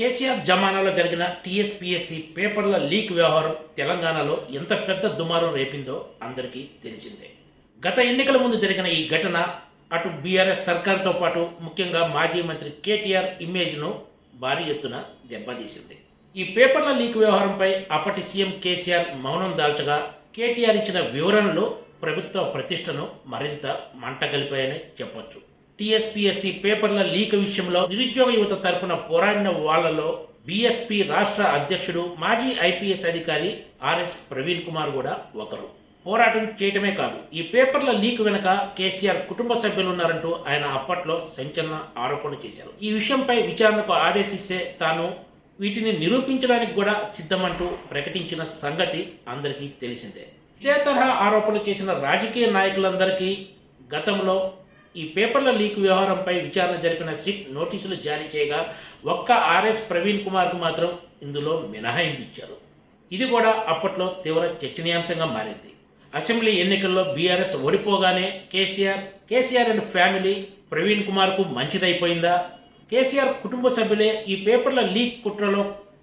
కేసీఆర్ జమానాలో జరిగిన టీఎస్పీఎస్సీ పేపర్ల లీక్ వ్యవహారం తెలంగాణలో ఎంత పెద్ద దుమారం రేపిందో అందరికీ తెలిసిందే. గత ఎన్నికల ముందు జరిగిన ఈ ఘటన అటు బీఆర్ఎస్ సర్కార్తో పాటు ముఖ్యంగా మాజీ మంత్రి కేటీఆర్ ఇమేజ్ను భారీ ఎత్తున దెబ్బతీసింది. ఈ పేపర్ల లీక్ వ్యవహారంపై అప్పటి సీఎం కేసీఆర్ మౌనం దాల్చగా కేటీఆర్ ఇచ్చిన వివరణలు ప్రభుత్వ ప్రతిష్టను మరింత మంటగలిపాయని చెప్పొచ్చు. టీఎస్పీఎస్సీ పేపర్ల లీక్ విషయంలో నిరుద్యోగ యువత తరపున పోరాడిన వాళ్ళలో బీఎస్పీ రాష్ట్ర అధ్యక్షుడు మాజీ ఐపీఎస్ అధికారి ఆర్ఎస్ ప్రవీణ్ కుమార్ కూడా ఒకరు. పోరాటం చేయటమే కాదు ఈ పేపర్ల లీక్ వెనుక కేసీఆర్ కుటుంబ సభ్యులున్నారంటూ ఆయన అప్పట్లో సంచలన ఆరోపణ చేశారు. ఈ విషయంపై విచారణకు ఆదేశిస్తే తాను వీటిని నిరూపించడానికి కూడా సిద్ధమంటూ ప్రకటించిన సంగతి అందరికీ తెలిసిందే. ఇదే తరహా ఆరోపణలు చేసిన రాజకీయ నాయకులందరికీ గతంలో ఈ పేపర్ల లీక్ వ్యవహారంపై విచారణ జరిపిన సిట్ నోటీసులు జారీ చేయగా ఒక్క ఆర్ఎస్ ప్రవీణ్ కుమార్కు మాత్రం ఇందులో మినహాయింపు ఇచ్చారు ఇది కూడా అప్పట్లో తీవ్ర చర్చనీయాంశంగా మారింది. అసెంబ్లీ ఎన్నికల్లో BRS ఓడిపోగానే KCR KCR and family Praveen కుమార్కు మంచిదైపోయిందా? కేసీఆర్ కుటుంబ సభ్యులే ఈ పేపర్ల లీక్ కుట్రలో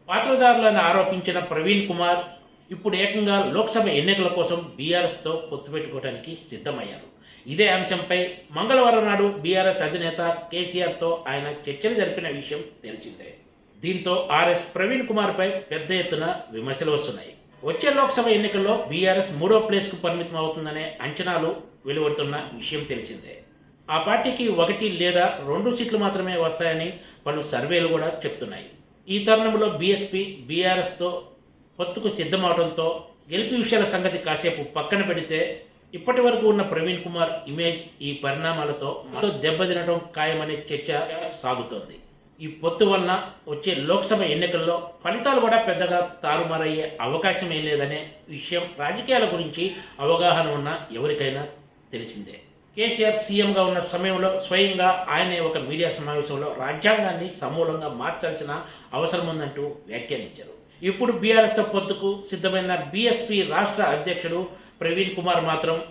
పాత్రదారులను ఆరోపించిన ప్రవీణ్ కుమార్ ఇప్పుడు ఏకంగా లోక్సభ ఎన్నికల కోసం బీఆర్ఎస్తో పొత్తు పెట్టుకోవడానికి సిద్ధమయ్యారు. ఇదే అంశంపై మంగళవారం నాడు బీఆర్ఎస్ అధినేత కేసీఆర్తో ఆయన చర్చలు జరిపిన విషయం తెలిసిందే. దీంతో ఆర్ఎస్ ప్రవీణ్ కుమార్పై పెద్ద ఎత్తున విమర్శలు వస్తున్నాయి. వచ్చే లోక్సభ ఎన్నికల్లో బీఆర్ఎస్ మూడో ప్లేస్కు పరిమితం అవుతుందనే అంచనాలు వెలువడుతున్న విషయం తెలిసిందే. ఆ పార్టీకి ఒకటి లేదా రెండు సీట్లు మాత్రమే వస్తాయని పలు సర్వేలు కూడా చెప్తున్నాయి. ఈ తరుణంలో బీఎస్పీ బీఆర్ఎస్తో పొత్తుకు సిద్ధమవడంతో గెలుపు విషయాల సంగతి కాసేపు పక్కన పెడితే ఇప్పటి వరకు ఉన్న ప్రవీణ్ కుమార్ ఇమేజ్ ఈ పరిణామాలతో మరో దెబ్బతినడం ఖాయమనే చర్చ సాగుతోంది. ఈ పొత్తు వలన వచ్చే లోక్సభ ఎన్నికల్లో ఫలితాలు కూడా పెద్దగా తారుమారయ్యే అవకాశం లేదనే విషయం రాజకీయాల గురించి అవగాహన ఉన్న ఎవరికైనా తెలిసిందే. కేసీఆర్ సీఎంగా ఉన్న సమయంలో స్వయంగా ఆయనే ఒక మీడియా సమావేశంలో రాజ్యాంగాన్ని సమూలంగా మార్చాల్సిన అవసరం ఉందంటూ వ్యాఖ్యానించారు. ఇప్పుడు బీఆర్ఎస్తో పొత్తుకు సిద్ధమైన బీఎస్పీ రాష్ట్ర అధ్యక్షుడు ప్రవీణ్ కుమార్ మాత్రం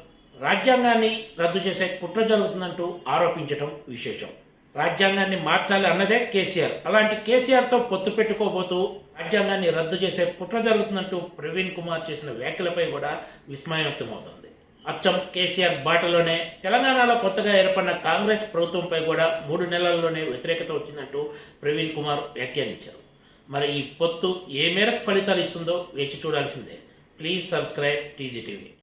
రాజ్యాంగాన్ని రద్దు చేసే కుట్ర జరుగుతుందంటూ ఆరోపించడం విశేషం. రాజ్యాంగాన్ని మార్చాలి అన్నదే కేసీఆర్. అలాంటి కేసీఆర్తో పొత్తు పెట్టుకోబోతూ రాజ్యాంగాన్ని రద్దు చేసే కుట్ర జరుగుతుందంటూ ప్రవీణ్ కుమార్ చేసిన వ్యాఖ్యలపై కూడా విస్మయం వ్యక్తమవుతోంది. అచ్చం కేసీఆర్ బాటలోనే తెలంగాణలో కొత్తగా ఏర్పడిన కాంగ్రెస్ ప్రభుత్వంపై కూడా మూడు నెలల్లోనే వ్యతిరేకత వచ్చిందంటూ ప్రవీణ్ కుమార్ వ్యాఖ్యానించారు. మరి ఈ పొత్తు ఏ మేరకు ఫలితాలు ఇస్తుందో వేచి చూడాల్సిందే. Please subscribe TGTV